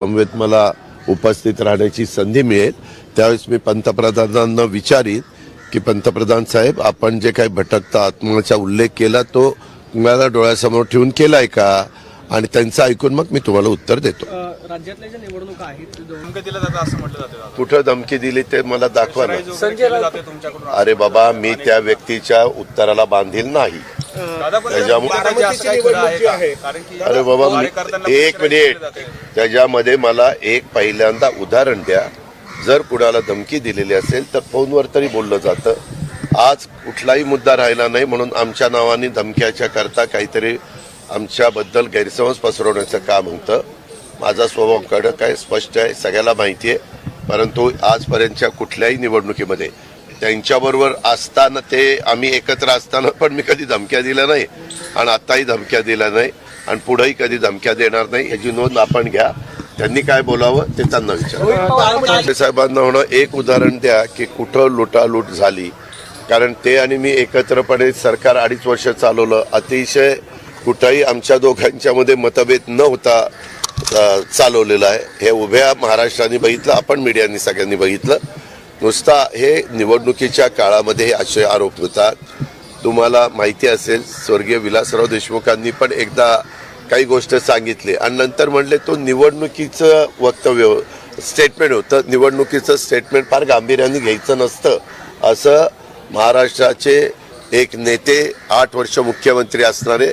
समवेत मला उपस्थित राहण्याची संधी मिळेल त्यावेळेस मी पंतप्रधानांना विचारीन की पंतप्रधान साहेब आपण जे काही भटकता आत्माचा उल्लेख केला तो तुम्हाला डोळ्यासमोर ठेवून केलाय का आणि त्यांचं ऐकून मग मी तुम्हाला उत्तर देतो राज्यातल्या ज्या निवडणुका आहेत. कुठं धमकी दिली ते मला दाखवा ना अरे बाबा मी त्या व्यक्तीच्या उत्तराला बांधील नाही दादा पण त्याच्यामुळे- बारामतीची असं काही खरं आहे का? कारण की अरे बाबा एक मिनिट. त्याच्यामध्ये मला एक पहिल्यांदा उदाहरण द्या. जर कुणाला धमकी दिलेली असेल तर फोनवर तरी बोललं जातं. आज कुठलाही मुद्दा राहिला नाही म्हणून आमच्या नावाने धमक्याच्या करता काहीतरी आमच्याबद्दल गैरसमज पसरवण्याचं काम होतं. माझा स्वभाव कडक आहे स्पष्ट आहे सगळ्याला माहिती आहे. परंतु आजपर्यंतच्या कुठल्याही निवडणुकीमध्ये त्यांच्याबरोबर असताना ते आम्ही एकत्र असताना पण मी कधी धमक्या दिल्या नाही. आणि आत्ताही धमक्या दिल्या नाही. आणि पुढेही कधी धमक्या देणार नाही याची नोंद आपण घ्या. त्यांनी काय बोलावं ते त्यांना विचार. साहेबांना होणं एक उदाहरण द्या की कुठं लुटालूट झाली. कारण ते आणि मी एकत्रपणे सरकार अडीच वर्ष चालवलं. अतिशय कुठंही आमच्या दोघांच्या मध्ये मतभेद न होता चालवलेलं आहे. हे उभ्या महाराष्ट्राने बघितलं आपण मीडियानी सगळ्यांनी बघितलं. नुसता हे निवडणुकीच्या काळामध्ये हे असे आरोप होतात. तुम्हाला माहिती असेल स्वर्गीय विलासराव देशमुखांनी पण एकदा काही गोष्ट सांगितली आणि नंतर म्हणले तो निवडणुकीचं वक्तव्य स्टेटमेंट होतं. निवडणुकीचं स्टेटमेंट फार गांभीर्याने घ्यायचं नसतं. असं महाराष्ट्राचे एक नेते आठ वर्ष मुख्यमंत्री असणारे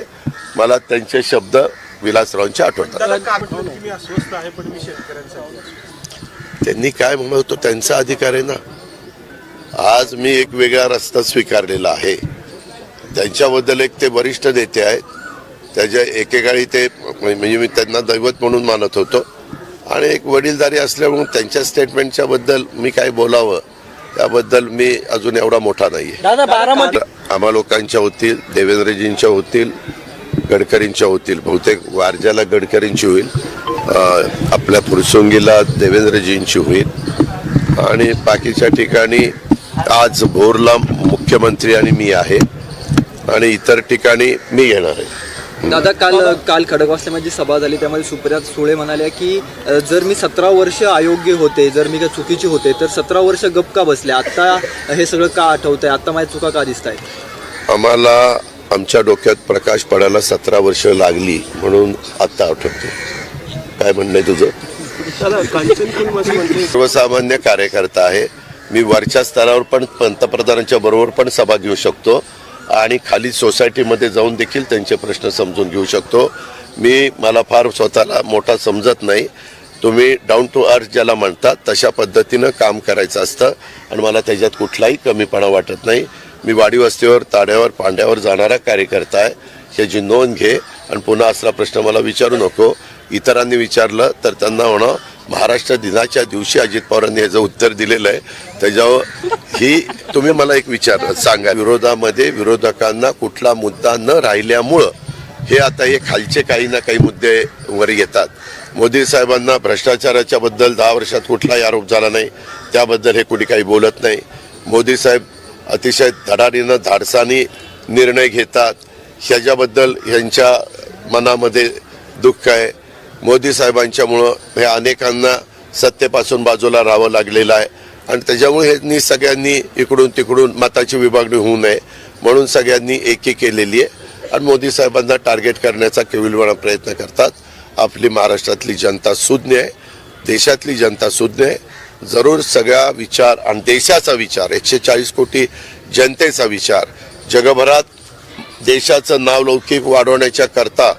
मला त्यांचे शब्द विलासरावांचे आठवतात. त्यांनी काय म्हणत तो त्यांचा अधिकार आहे ना. आज मी एक वेगळा रस्ता स्वीकारलेला आहे. त्यांच्याबद्दल एक ते वरिष्ठ नेते आहेत. त्याच्या एकेकाळी ते म्हणजे मी त्यांना दैवत म्हणून मानत होतो. आणि एक वडीलधारी असल्यामुळे त्यांच्या स्टेटमेंटच्या बद्दल मी काय बोलावं त्याबद्दल मी अजून एवढा मोठा नाही बारामती आम्हा लोकांच्या होतील देवेंद्रजींच्या होतील गडकरींच्या होतील बहुतेक वारजाला गडकरींची होईल आपल्या फुरसुंगीला देवेंद्रजींची होईल. आणि बाकीच्या ठिकाणी आज भोरला मुख्यमंत्री आणि मी आहे. आणि इतर ठिकाणी मी येणार आहे. दादा काल काल खडकवासल्यामध्ये सभा झाली त्यामध्ये सुप्रिया सुळे म्हणाल्या की जर मी सतरा वर्ष अयोग्य होते जर मी काही चुकीचे होते तर सतरा वर्ष गप का बसले? आता हे सगळं का आठवत आहे आता माझ्या चुका का दिसत आहेत आम्हाला आमच्या डोक्यात प्रकाश पडायला सतरा वर्ष लागली म्हणून आत्ता आठवतो काय म्हणणं आहे तुझं? सर्वसामान्य कार्यकर्ता आहे. मी वरच्या स्तरावर पण पंतप्रधानांच्या बरोबर पण सभा घेऊ शकतो. आणि खाली सोसायटीमध्ये जाऊन देखील त्यांचे प्रश्न समजून घेऊ शकतो. मी मला फार स्वतःला मोठा समजत नाही. तुम्ही डाऊन टू अर्थ ज्याला म्हणतात तशा पद्धतीनं काम करायचं असतं आणि मला त्याच्यात कुठलाही कमीपणा वाटत नाही. मी वाडी वस्तीवर ताड्यावर पांड्यावर जाणारा कार्यकर्ता आहे. ह्याची नोंद घे. आणि पुन्हा असला प्रश्न मला विचारू नको. इतरांनी विचारलं तर त्यांना म्हणा महाराष्ट्र दिनाच्या दिवशी अजित पवारांनी याचं उत्तर दिलेलं आहे. त्याच्यावर ही तुम्ही मला एक विचार सांगा. विरोधामध्ये विरोधकांना कुठला मुद्दा न राहिल्यामुळं हे आता हे खालचे काही ना काही मुद्दे वर येतात. मोदी साहेबांना भ्रष्टाचाराच्या बद्दल दहा वर्षात कुठलाही आरोप झाला नाही. त्याबद्दल हे कुणी काही बोलत नाही. मोदी साहेब अतिशय धडाडीनं धाडसानी निर्णय घेतात. ह्याच्याबद्दल ह्यांच्या मनामध्ये दुःख आहे. मोदी साहेबांच्यामुळं हे अनेकांना सत्तेपासून बाजूला राहावं लागलेलं आहे. आणि त्याच्यामुळे ह्यांनी सगळ्यांनी इकडून तिकडून मताची विभागणी होऊ नये म्हणून सगळ्यांनी एकी केलेली आहे. आणि मोदी साहेबांना टार्गेट करण्याचा केविलवाणा प्रयत्न करतात. आपली महाराष्ट्रातली जनता सुज्ञ आहे. देशातली जनता सुज्ञ आहे. जरूर सगळा विचार आणि देशाचा विचार एकशे चाळीस कोटी जनतेचा विचार जगभरात देशाचं नाव लौकिक वाढवण्याच्या करता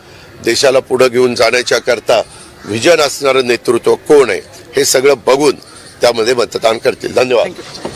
देशाला पुढे घेऊन जाण्याच्या करता विजन असणारं नेतृत्व कोण आहे हे सगळं बघून त्यामध्ये मतदान करतील. धन्यवाद.